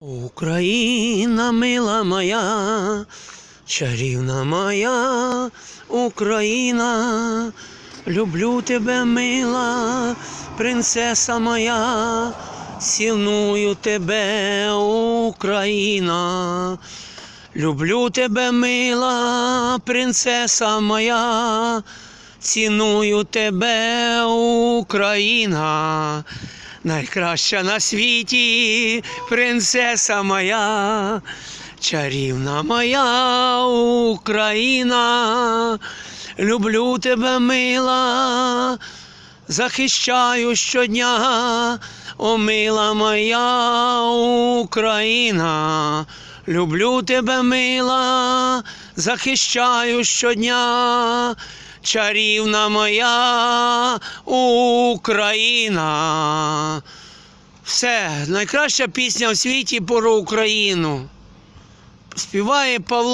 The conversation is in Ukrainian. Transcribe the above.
Україна мила моя, чарівна моя Україна, люблю тебе, мила, принцеса моя, цілую тебе, Україна. Люблю тебе, мила, принцеса моя, ціную тебе, Україна. Найкраща на світі принцеса моя, чарівна моя Україна, люблю тебе, мила, захищаю щодня, о мила моя Україна, люблю тебе, мила, захищаю щодня. Чарівна моя Україна. Все, найкраща пісня в світі про Україну. Співає Павло.